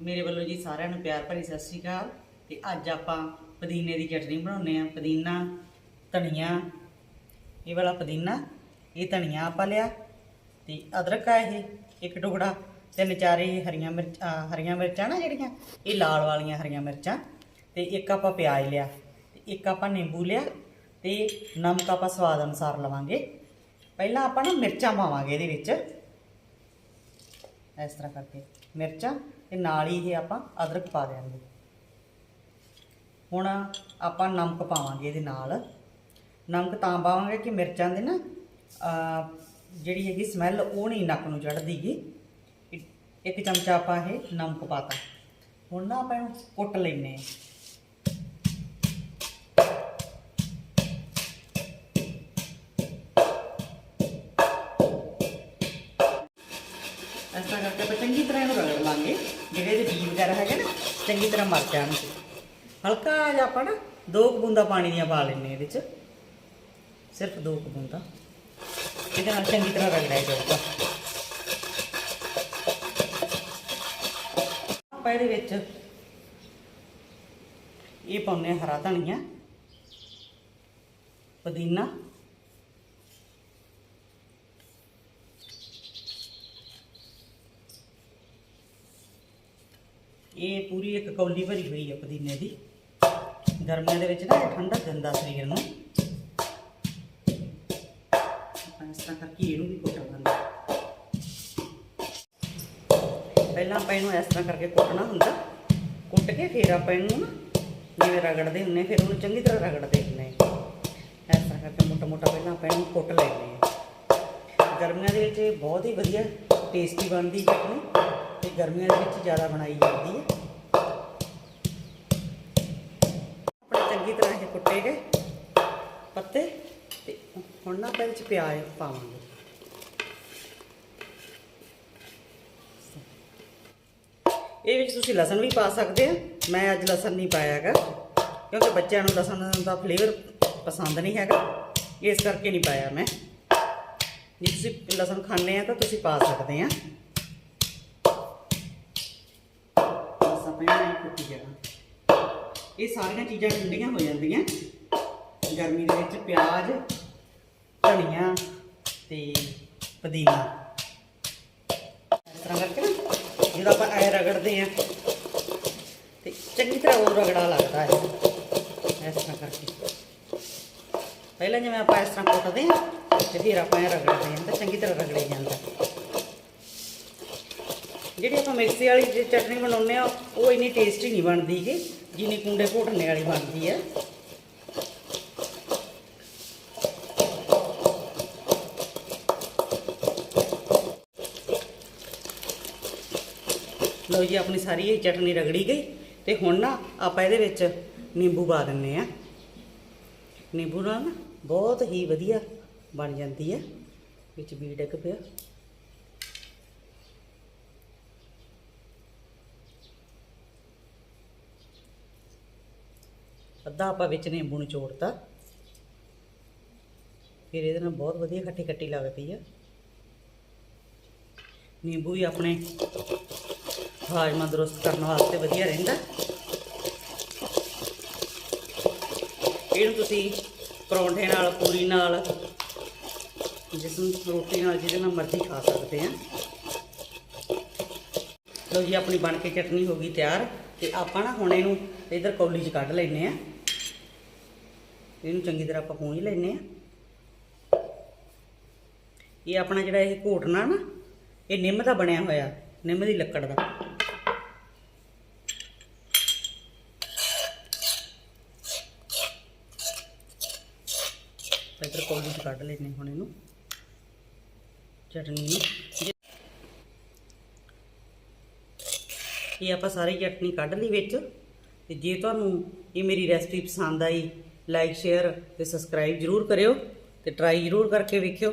ਮੇਰੇ ਵੱਲੋਂ ਜੀ ਸਾਰਿਆਂ ਨੂੰ ਪਿਆਰ ਭਰੀ ਸਤਿ ਸ਼੍ਰੀ ਅਕਾਲ। ਤੇ ਅੱਜ ਆਪਾਂ ਪੁਦੀਨੇ ਦੀ ਚਟਨੀ ਬਣਾਉਨੇ ਆ ਪੁਦੀਨਾ, ਧਨੀਆ, ਇਹ ਵਾਲਾ ਪੁਦੀਨਾ, ਇਹ ਧਨੀਆ ਆਪਾਂ ਲਿਆ ਤੇ ਅਦਰਕ ਆ ਇਹ, ਇੱਕ ਟੁਕੜਾ, ਤਿੰਨ ਚਾਰ ਇਹ ਹਰੀਆਂ ਮਿਰਚ ਹਰੀਆਂ ਮਿਰਚਾਂ ਨਾ ਜਿਹੜੀਆਂ, ਇਹ ਲਾਲ ਵਾਲੀਆਂ ਹਰੀਆਂ ਮਿਰਚਾਂ ਤੇ ਇੱਕ ਆਪਾਂ ਪਿਆਜ਼ ਲਿਆ ਤੇ ਇੱਕ ਆਪਾਂ ਨਿੰਬੂ ਲਿਆ ਤੇ ਨਮਕ ਆਪਾਂ ਸਵਾਦ ਅਨੁਸਾਰ ਲਵਾਂਗੇ। ਪਹਿਲਾਂ ਆਪਾਂ ਨਾ ਮਿਰਚਾਂ ਪਾਵਾਂਗੇ ਇਹਦੇ ਵਿੱਚ। ਇਸ ਤਰ੍ਹਾਂ ਕਰਕੇ ਮਿਰਚਾਂ ਤੇ ਨਾਲ ਹੀ ਇਹ ਆਪਾਂ ਅਦਰਕ ਪਾ ਦਿਆਂਗੇ। ਹੁਣ ਆਪਾਂ ਨਮਕ ਪਾਵਾਂਗੇ ਇਹਦੇ ਨਾਲ। ਨਮਕ ਤਾਂ ਪਾਵਾਂਗੇ ਕਿ ਮਿਰਚਾਂ ਦੇ ਨਾ ਜਿਹੜੀ ਹੈਗੀ ਸਮੈਲ ਉਹ ਨਹੀਂ ਨੱਕ ਨੂੰ ਚੜਦੀਗੀ ਇੱਕ ਚਮਚਾ ਆਪਾਂ ਇਹ ਨਮਕ ਪਾਤਾ। ਹੁਣ ਨਾ ਆਪਾਂ ਇਹਨੂੰ ਕੁੱਟ ਲੈਨੇ ਆ ਇਸ ਤਰ੍ਹਾਂ ਕਰਕੇ ਆਪਾਂ ਚੰਗੀ ਤਰ੍ਹਾਂ ਇਹਨੂੰ ਰਗੜ ਲਾਂਗੇ। ਜਿਹੜੇ ਇਹਦੇ ਬੀਜ ਵਗੈਰਾ ਹੈਗੇ ਨਾ, ਚੰਗੀ ਤਰ੍ਹਾਂ ਮਰ ਜਾਣਗੇ ਹਲਕਾ ਜਿਹਾ ਆਪਾਂ ਨਾ ਦੋ ਕੁ ਪਾਣੀ ਦੀਆਂ ਪਾ ਲੈਣੇ ਇਹਦੇ ਚ। ਸਿਰਫ ਦੋ ਕੁ ਇਹਦੇ ਨਾਲ ਚੰਗੀ ਤਰ੍ਹਾਂ ਰਗੜਿਆ ਜਾਊਗਾ। ਆਪਾਂ ਇਹਦੇ ਵਿੱਚ ਇਹ ਪਾਉਂਦੇ ਹਾਂ ਹਰਾ ਧਨੀਆ, ਪੁਦੀਨਾ ਇਹ ਪੂਰੀ ਇੱਕ ਕੌਲੀ ਭਰੀ ਹੋਈ ਹੈ ਪੁਦੀਨੇ ਦੀ। ਗਰਮੀਆਂ ਦੇ ਵਿੱਚ ਨਾ ਇਹ ਠੰਡਾ ਦਿੰਦਾ ਸਰੀਰ ਨੂੰ। ਆਪਾਂ ਇਸ ਤਰ੍ਹਾਂ ਕਰਕੇ ਇਹਨੂੰ ਵੀ ਕੁੱਟ ਲਾਂਗੇ ਪਹਿਲਾਂ ਆਪਾਂ ਇਹਨੂੰ ਇਸ ਤਰ੍ਹਾਂ ਕਰਕੇ ਕੁੱਟਣਾ ਹੁੰਦਾ। ਕੁੱਟ ਕੇ ਫਿਰ ਆਪਾਂ ਇਹਨੂੰ ਨਾ ਜਿਵੇਂ ਰਗੜਦੇ ਹੁੰਨੇ ਫਿਰ ਉਹਨੂੰ ਚੰਗੀ ਤਰ੍ਹਾਂ ਰਗੜਦੇ ਹੁੰਨੇ ਇਸ ਤਰ੍ਹਾਂ ਕਰਕੇ ਮੋਟਾ ਮੋਟਾ ਪਹਿਲਾਂ ਆਪਾਂ ਇਹਨੂੰ ਕੁੱਟ ਲੈਂਦੇ ਹਾਂ ਗਰਮੀਆਂ ਦੇ ਵਿੱਚ ਇਹ ਬਹੁਤ ਹੀ ਵਧੀਆ, ਟੇਸਟੀ ਬਣਦੀ ਚਟਨੀ। ਗਰਮੀਆਂ ਦੇ ਵਿੱਚ ਜ਼ਿਆਦਾ ਬਣਾਈ ਜਾਂਦੀ ਹੈ। ਆਪਣੇ ਚੰਗੀ ਤਰ੍ਹਾਂ ਇਹ ਕੁੱਟੇ ਗਏ ਪੱਤੇ ਤੇ ਹੁਣ ਨਾ ਆਪਾਂ ਵਿੱਚ ਪਿਆਜ਼ ਪਾਵਾਂਗੇ। ਇਹ ਵਿੱਚ ਤੁਸੀਂ ਲਸਣ ਵੀ ਪਾ ਸਕਦੇ ਆ। ਮੈਂ ਅੱਜ ਲਸਣ ਨਹੀਂ ਪਾਇਆ ਹੈਗਾ, ਕਿਉਂਕਿ ਬੱਚਿਆਂ ਨੂੰ ਲਸਣ ਦਾ ਫਲੇਵਰ ਪਸੰਦ ਨਹੀਂ ਹੈਗਾ। ਇਸ ਕਰਕੇ ਨਹੀਂ ਪਾਇਆ ਮੈਂ। ਜੇ ਤੁਸੀਂ ਲਸਣ ਖਾਂਦੇ ਆ ਤਾਂ ਤੁਸੀਂ ਪਾ ਸਕਦੇ ਆ। ਇਹ ਸਾਰੀਆਂ ਚੀਜ਼ਾਂ ਠੰਡੀਆਂ ਹੋ ਜਾਂਦੀਆਂ। ਗਰਮੀ ਦੇ ਵਿੱਚ ਪਿਆਜ਼, ਧਨੀਆ ਤੇ ਪੁਦੀਨਾ। ਇਸ ਤਰ੍ਹਾਂ ਕਰਕੇ ਨਾ, ਜਦੋਂ ਆਪਾਂ ਐ ਰਗੜਦੇ ਆ ਤੇ ਚੰਗੀ ਤਰ੍ਹਾਂ ਉਹ ਰਗੜਾ ਲੱਗਦਾ ਹੈ। ਇਸ ਤਰ੍ਹਾਂ ਕਰਕੇ। ਪਹਿਲਾਂ ਜਿਵੇਂ ਆਪਾਂ ਇਸ ਤਰ੍ਹਾਂ ਕੁੱਟਦੇ ਆ ਤੇ ਫਿਰ ਆਪਾਂ ਇਹ ਰਗੜਦੇ ਆ ਤਾਂ ਚੰਗੀ ਤਰ੍ਹਾਂ ਰਗੜੇ ਜਾਂਦਾ ਜਿਹੜੀ ਆਪਾਂ ਮਿਕਸੀ ਵਾਲੀ ਜੇ ਚਟਨੀ ਬਣਾਉਂਦੇ ਆ ਉਹ ਇੰਨੀ ਟੇਸਟੀ ਨਹੀਂ ਬਣਦੀ ਗੀ, ਜਿੰਨੀ ਕੁੰਡੇ ਘੋਟਣੇ ਵਾਲੀ ਬਣਦੀ ਹੈ ਲਓ ਜੀ, ਆਪਣੀ ਸਾਰੀ ਇਹ ਚਟਨੀ ਰਗੜੀ ਗਈ ਤੇ ਹੁਣ ਨਾ ਆਪਾਂ ਇਹਦੇ ਵਿੱਚ ਨਿੰਬੂ ਪਾ ਦਿੰਨੇ ਆ ਨਿੰਬੂ ਨਾਲ ਬਹੁਤ ਹੀ ਵਧੀਆ ਬਣ ਜਾਂਦੀ ਹੈ ਵਿੱਚ ਬੀੜ ਡਿੱਗ ਪਿਆ। ਅੱਧਾ ਆਪਾਂ ਵਿੱਚ ਨਿੰਬੂ ਨੂੰ ਚੋੜਤਾ ਫਿਰ ਇਹਦੇ ਨਾਲ ਬਹੁਤ ਵਧੀਆ ਖੱਟੀ ਖੱਟੀ ਪਈ ਆ। ਨਿੰਬੂ ਵੀ ਆਪਣੇ ਹਾਜ਼ਮਾ ਦਰੁਸਤ ਕਰਨ ਵਾਸਤੇ ਵਧੀਆ ਰਹਿੰਦਾ। ਇਹਨੂੰ ਤੁਸੀਂ ਪਰੌਂਠੇ ਨਾਲ, ਪੂਰੀ ਨਾਲ, ਜਿਸ ਨੂੰ ਰੋਟੀ ਨਾਲ, ਜਿਹਦੇ ਨਾਲ ਮਰਜ਼ੀ ਖਾ ਸਕਦੇ ਆ। ਲਓ ਜੀ, ਆਪਣੀ ਬਣ ਕੇ ਚਟਨੀ ਹੋ ਗਈ ਤਿਆਰ ਤੇ ਆਪਾਂ ਨਾ ਹੁਣ ਇਹਨੂੰ ਇਧਰ ਕੌਲੀ 'ਚ ਕੱਢ ਲੈਨੇ ਆ। ਇਹਨੂੰ ਚੰਗੀ ਤਰ੍ਹਾਂ ਆਪਾਂ ਪੂੰਝ ਲੈਨੇ ਆ ਇਹ ਆਪਣਾ ਜਿਹੜਾ ਇਹ ਘੋਟਣਾ ਨਾ, ਇਹ ਨਿੰਮ ਦਾ ਬਣਿਆ ਹੋਇਆ, ਨਿੰਮ ਦੀ ਲੱਕੜ ਦਾ। ਇਧਰ ਕੌਲੀ 'ਚ ਕੱਢ ਲੈਨੇ ਹੁਣ ਇਹਨੂੰ। ਚਟਨੀ ਨੂੰ। ਇਹ ਆਪਾਂ ਸਾਰੀ ਚਟਨੀ ਕੱਢ ਲਈ ਵਿੱਚ। ਤੇ ਜੇ ਤੁਹਾਨੂੰ ਇਹ ਮੇਰੀ ਰੈਸਪੀ ਪਸੰਦ ਆਈ ਲਾਈਕ ਸ਼ੇਅਰ ਤੇ ਸਬਸਕ੍ਰਾਈਬ ਜਰੂਰ ਕਰਿਓ ਤੇ ਟਰਾਈ ਜਰੂਰ ਕਰਕੇ ਵੇਖਿਓ।